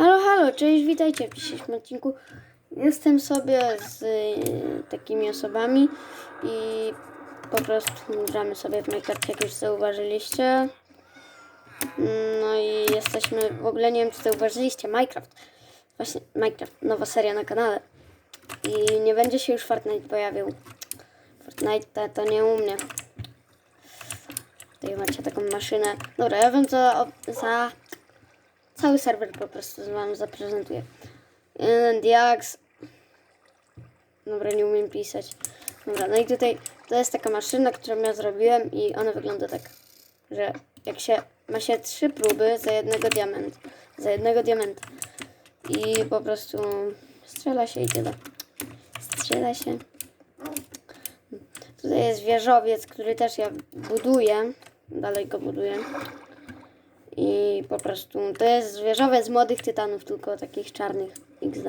Halo, halo, cześć, witajcie w dzisiejszym odcinku. Jestem sobie z y, takimi osobami i po prostu gramy sobie w Minecraft, jak już zauważyliście. No i jesteśmy, w ogóle nie wiem, czy zauważyliście, Minecraft. Właśnie, Minecraft, nowa seria na kanale. I nie będzie się już Fortnite pojawił. Fortnite to, to nie u mnie. Tutaj macie taką maszynę. Dobra, ja wam za, za cały serwer po prostu wam zaprezentuję. Diaks. Dobra, nie umiem pisać. Dobra, no i tutaj to jest taka maszyna, którą ja zrobiłem i ona wygląda tak, że jak się ma się trzy próby za jednego diament, za jednego diamenta i po prostu strzela się i tyle. Strzela się. Tutaj jest wieżowiec, który też ja buduję. Dalej go buduję. I po prostu to jest zwierzowiec młodych tytanów, tylko takich czarnych XD.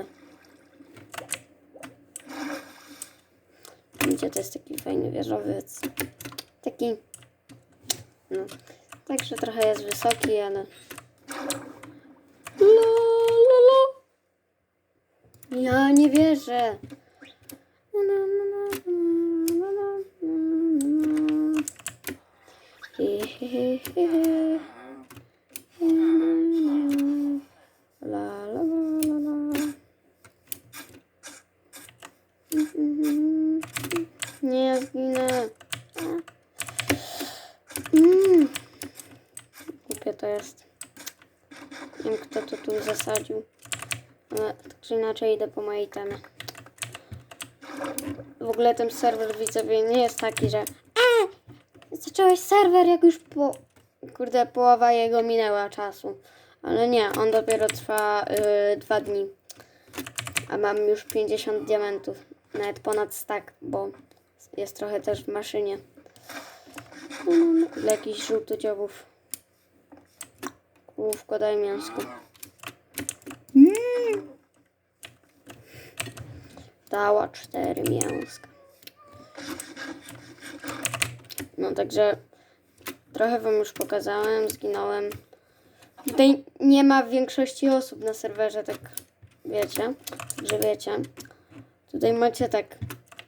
Widzicie, to jest taki fajny wieżowiec. Taki. No. Także trochę jest wysoki, ale. La. Ja nie wierzę he. La la la la la. Nie, ja zginę. Mm. Głupie to jest. Nie wiem, kto to tu zasadził. Ale tak czy inaczej idę po mojej temy. W ogóle ten serwer widzowie nie jest taki, że e, zacząłeś serwer jak już po kurde połowa jego minęła czasu. Ale nie, on dopiero trwa y, dwa dni. A mam już 50 diamentów. Nawet ponad stack, bo jest trochę też w maszynie. No, kurde, jakiś żółtodziobów. Główko, daj mięsko. Mm. Dała cztery mięska. No także trochę wam już pokazałem, zginąłem. Tutaj nie ma większości osób na serwerze, tak wiecie, że wiecie. Tutaj macie tak,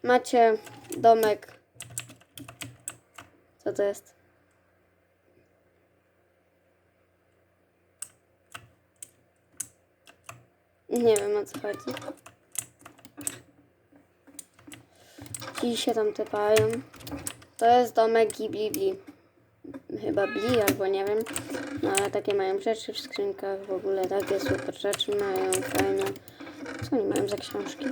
macie domek. Co to jest? Nie wiem o co chodzi. Ci się tam typają. To jest domek Ghibli Bli. Chyba Bli albo nie wiem. No ale takie mają rzeczy w skrzynkach w ogóle. Takie super rzeczy mają, fajne. Co oni mają za książki?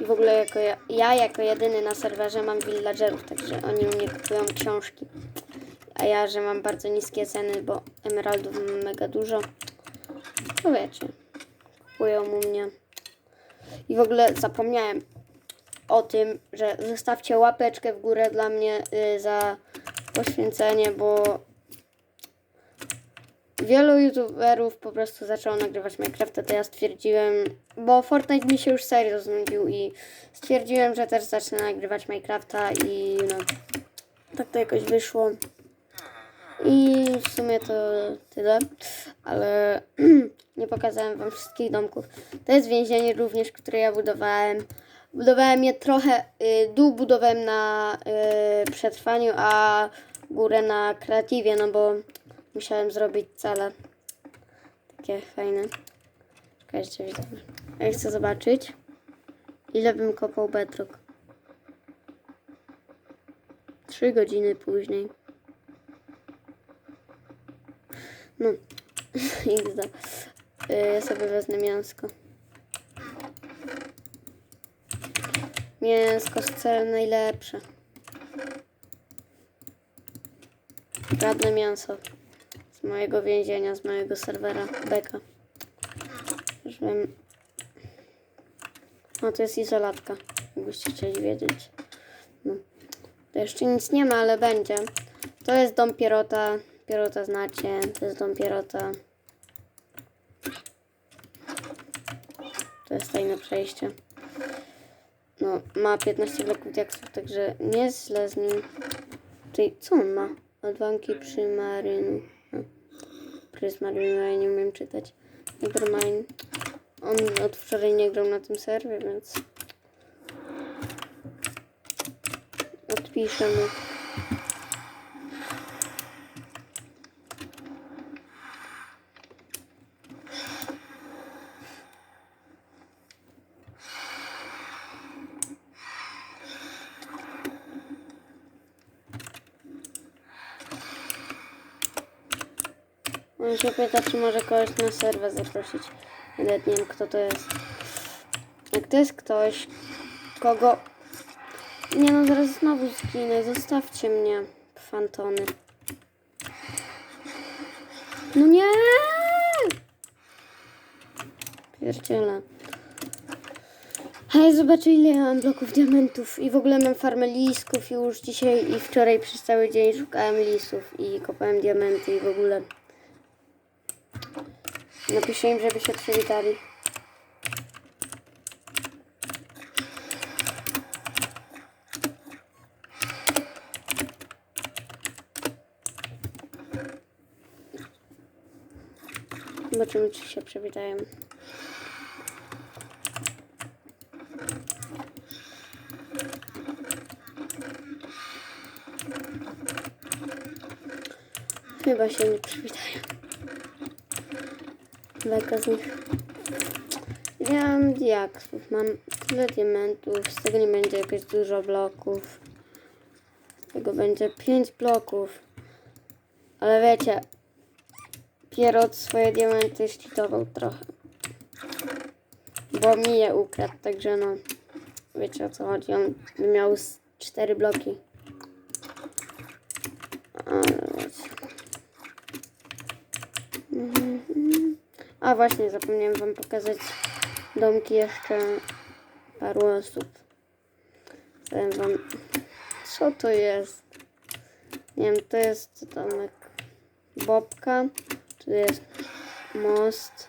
I w ogóle jako ja, ja jako jedyny na serwerze mam villagerów, także oni u mnie kupują książki. A ja, że mam bardzo niskie ceny, bo emeraldów mam mega dużo. To wiecie. Kupują u mnie. I w ogóle zapomniałem o tym, że zostawcie łapeczkę w górę dla mnie y, za poświęcenie, bo wielu youtuberów po prostu zaczęło nagrywać Minecrafta, to ja stwierdziłem, bo Fortnite mi się już serio znudził i stwierdziłem, że też zacznę nagrywać Minecrafta i no, tak to jakoś wyszło. I w sumie to tyle, ale nie pokazałem wam wszystkich domków. To jest więzienie również, które ja budowałem. Budowałem je trochę, y, dół budowałem na y, przetrwaniu, a górę na kreatywie, no bo musiałem zrobić cele. Takie fajne. Czekajcie, widzę. Ja chcę zobaczyć, ile bym kopał bedrock. Trzy godziny później. No, XD. Y, Ja sobie wezmę mięsko. Mięsko z cel najlepsze. Radne mięso. Z mojego więzienia, z mojego serwera. Beka. Żebym... No to jest izolatka. Jakbyście chcieli wiedzieć. No. To jeszcze nic nie ma, ale będzie. To jest dom Pierota. Pierota znacie. To jest dom Pierota. To jest tajne przejście. No, ma 15 bloków diaksów, także nie jest źle z nim. Czyli co on ma? Odłamki przy marynu. No. Prismarine, ja nie umiem czytać. Nevermind. On od wczoraj nie grał na tym serwie, więc... Odpiszę mu. On się pyta, czy może kogoś na serwę zaprosić. Nawet nie wiem, kto to jest. Jak to jest ktoś, kogo... Nie no, zaraz znowu zginę. Zostawcie mnie, fantony. No nie! Pierdziele. Hej, zobaczę ile ja mam bloków diamentów i w ogóle mam farmę lisków już dzisiaj i wczoraj przez cały dzień szukałem lisów i kopałem diamenty i w ogóle. Napiszę im, żeby się przywitali. Zobaczymy, czy się przywitają. Chyba się nie przywitają. Beka z nich. Mam diaksów, mam tyle diamentów, z tego nie będzie jakoś dużo bloków. Tego będzie 5 bloków. Ale wiecie, Pierrot swoje diamenty szczytował trochę. Bo mi je ukradł, także no, wiecie o co chodzi, on miał 4 bloki. Ale wiecie. Mhm. Właśnie, zapomniałem wam pokazać domki jeszcze paru osób. Powiem wam, co to jest? Nie wiem, to jest domek Bobka. Tu jest most.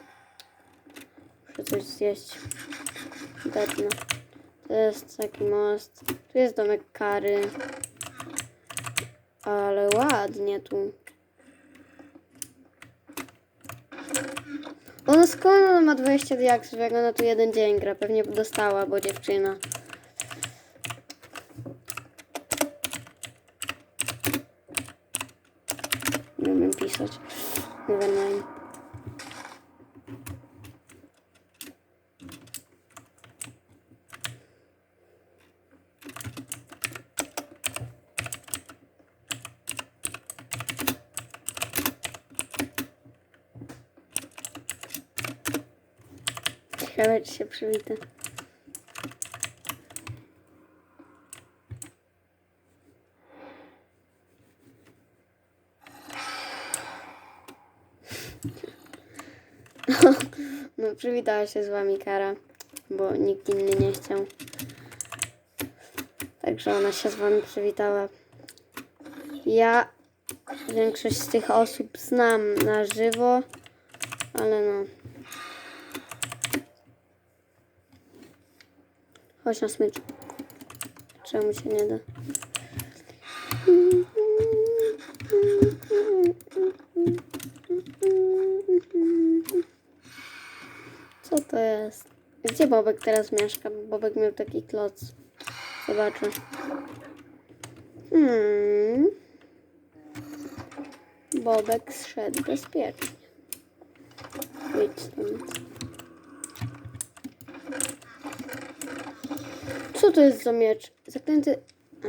Muszę coś zjeść. Dawno. To jest taki most. Tu jest domek Kary. Ale ładnie tu. Ona skąd ma 20 diaksów, jak ona tu jeden dzień gra? Pewnie dostała, bo dziewczyna. Nie umiem pisać. Never czy się przywita. No, przywitała się z wami Kara, bo nikt inny nie chciał. Także ona się z wami przywitała. Ja większość z tych osób znam na żywo, ale no. Chodź na smycz. Czemu się nie da? Co to jest? Gdzie Bobek teraz mieszka? Bobek miał taki kloc. Zobaczę. Hmm. Bobek zszedł bezpiecznie. Wyjdź stąd. Co to jest za miecz? Zaklęty... A,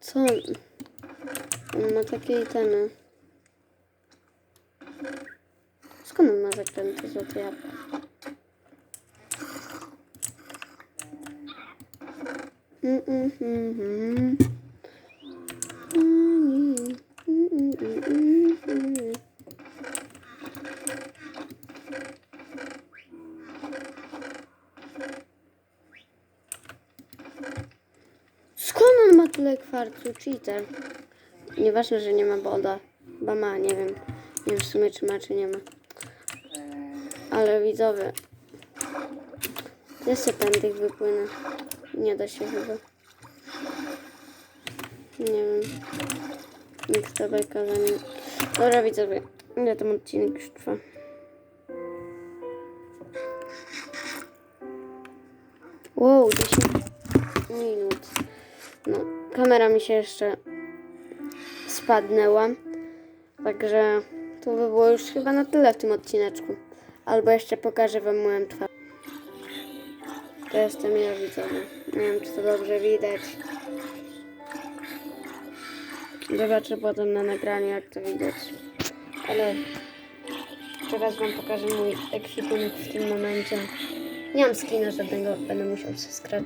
co on... Ma takie itemy. Skąd on ma zaklęty złoty jabłko? Mm, mm, mm. Mm, mm, mm, mm, mm. Skąd on kwarcu? Cheater. Nieważne, że nie ma boda. Chyba ma, nie wiem. Nie wiem w sumie, czy ma, czy nie ma. Ale widzowie. Się tędy wypłynę. Nie da się chyba. Nie wiem. Nikt to bajka. Dobra widzowie. Ile ten odcinek już trwa? Wow, 10 minut. Kamera mi się jeszcze spadnęła. Także to by było już chyba na tyle w tym odcineczku. Albo jeszcze pokażę wam moją twarz. To jestem ja widzowie. Nie wiem, czy to dobrze widać. Zobaczę potem na nagraniu, jak to widać. Ale teraz wam pokażę mój ekwipunek w tym momencie. Nie mam skina żadnego, będę musiał się skrać.